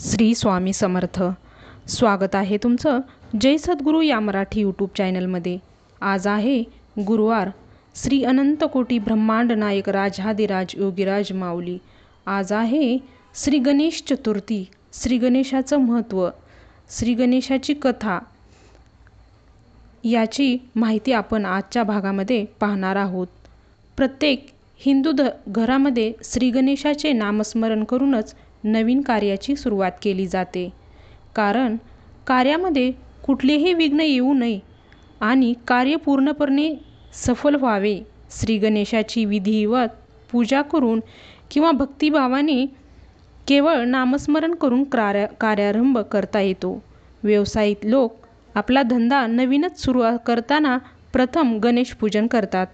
श्री स्वामी समर्थ. स्वागत आहे तुमचं जय सद्गुरू या मराठी यूट्यूब चॅनलमध्ये आज आहे गुरुवार. श्री अनंत कोटी ब्रह्मांड नायक राजाधिराज योगीराज माऊली. आज आहे श्री गणेश चतुर्थी श्री गणेशाचं महत्त्व श्री गणेशाची कथा. याची माहिती आपण आजच्या भागामध्ये पाहणार आहोत. प्रत्येक हिंदू ध घरामध्ये श्री गणेशाचे नामस्मरण करूनच नवीन कार्याची सुरुवात केली जाते. कारण कार्यामध्ये कुठलेही विघ्न येऊ नये आणि कार्य पूर्णपणे सफल व्हावे. श्रीगणेशाची विधिवत पूजा करून किंवा भक्तिभावाने केवळ नामस्मरण करून कार्या कार्यारंभ करता येतो. व्यवसायिक लोक आपला धंदा नवीनच सुरू करताना प्रथम गणेश पूजन करतात.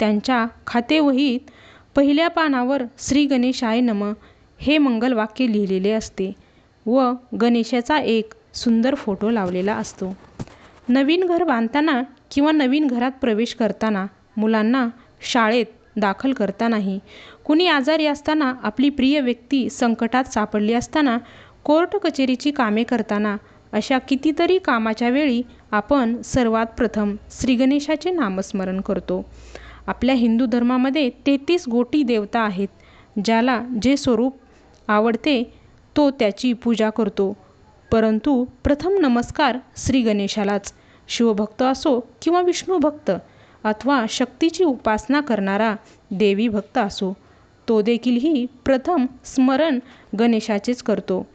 त्यांच्या खातेवहीत पहिल्या पानावर श्री गणेशाय नम हे मंगलवाक्य लिहिलेले असते व गणेशाचा एक सुंदर फोटो लावलेला असतो. नवीन घर बांधताना किंवा नवीन घरात प्रवेश करताना मुलांना शाळेत दाखल करतानाही कुणी आजारी असताना आपली प्रिय व्यक्ती संकटात सापडली असताना कोर्ट कचेरीची कामे करताना अशा कितीतरी कामाच्या वेळी आपण सर्वात प्रथम श्रीगणेशाचे नामस्मरण करतो. आपल्या हिंदू धर्मामध्ये तेहतीस गोटी देवता आहेत ज्याला जे स्वरूप आवडते तो त्याची पूजा करतो. परंतु प्रथम नमस्कार श्री गणेशालाच. शिवभक्त असो किंवा विष्णू भक्त अथवा शक्तीची उपासना करणारा देवी भक्त असो तो देखीलही प्रथम स्मरण गणेशाचेच करतो.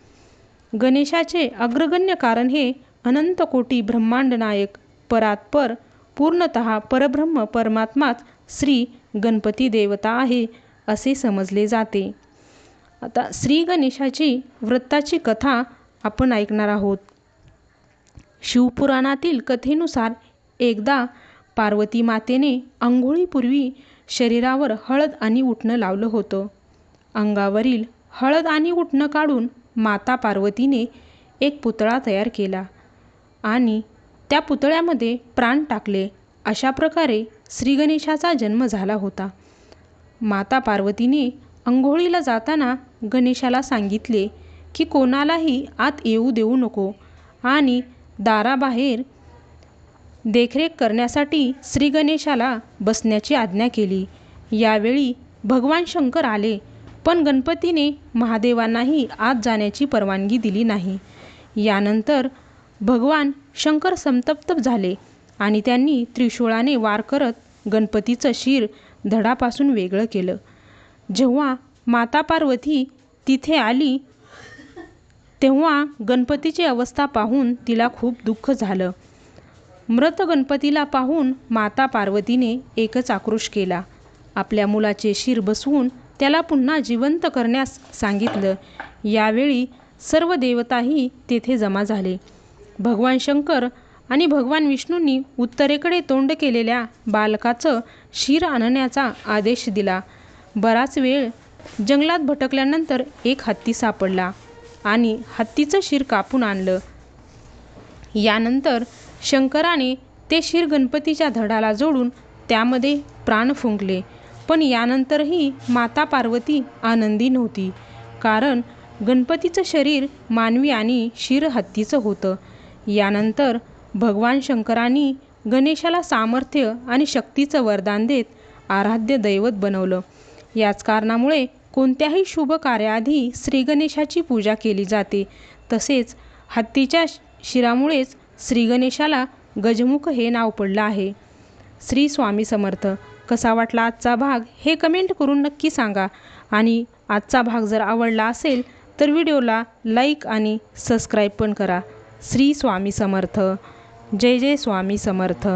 गणेशाचे अग्रगण्य कारण हे अनंत कोटी ब्रह्मांड नायक परात्पर पूर्णत परब्रह्म परमात्माच श्री गणपती देवता आहे असे समजले जाते. आता श्री गणेशाची व्रताची कथा आपण ऐकणार आहोत. शिवपुराणातील कथेनुसार एकदा पार्वती मातेने आंघोळीपूर्वी शरीरावर हळद आणि उठणं लावलं होतं. अंगावरील हळद आणि उठणं काढून माता पार्वतीने एक पुतळा तयार केला आणि त्या पुतळ्यामध्ये प्राण टाकले. अशा प्रकारे श्रीगणेशाचा जन्म झाला होता. माता पार्वतीने अंघोळीला जाताना गणेशाला सांगितले की कोणालाही आत येऊ देऊ नको आणि दाराबाहेर देखरेख करण्यासाठी श्री गणेशाला बसण्याची आज्ञा केली. यावेळी भगवान शंकर आले पण गणपतीने महादेवांनाही आत जाण्याची परवानगी दिली नाही. यानंतर भगवान शंकर संतप्त झाले आणि त्यांनी त्रिशूळाने वार करत गणपतीचं शिर धडापासून वेगळं केलं. जेव्हा माता पार्वती तिथे आली तेव्हा गणपतीची अवस्था पाहून तिला खूप दुःख झालं. मृत गणपतीला पाहून माता पार्वतीने एकच आक्रोश केला. आपल्या मुलाचे शिर बसवून त्याला पुन्हा जिवंत करण्यास सांगितलं. यावेळी सर्व देवताही तेथे जमा झाले. भगवान शंकर आणि भगवान विष्णूंनी उत्तरेकडे तोंड केलेल्या बालकाचं शिर आणण्याचा आदेश दिला. बराच वेळ जंगलात भटकल्यानंतर एक हत्ती सापडला आणि हत्तीचं शिर कापून आणलं. यानंतर शंकराने ते शिर गणपतीच्या धडाला जोडून त्यामध्ये प्राण फुंकले. पण यानंतरही माता पार्वती आनंदी नव्हती कारण गणपतीचं शरीर मानवी आणि शिर हत्तीचं होतं. यानंतर भगवान शंकरांनी गणेशाला सामर्थ्य आणि शक्तीचं वरदान देत आराध्य दैवत बनवलं. याच कारणामुळे कोणत्याही शुभ कार्याआधी श्रीगणेशाची पूजा केली जाते. तसेच हत्तीच्या शिरामुळेच श्रीगणेशाला गजमुख हे नाव पडलं आहे. श्री स्वामी समर्थ कसा वाटला आजचा भाग हे कमेंट करून नक्की सांगा. आणि आजचा भाग जर आवडला असेल तर व्हिडिओला लाईक आणि सबस्क्राईब पण करा. श्री स्वामी समर्थ. जय जय स्वामी समर्थ.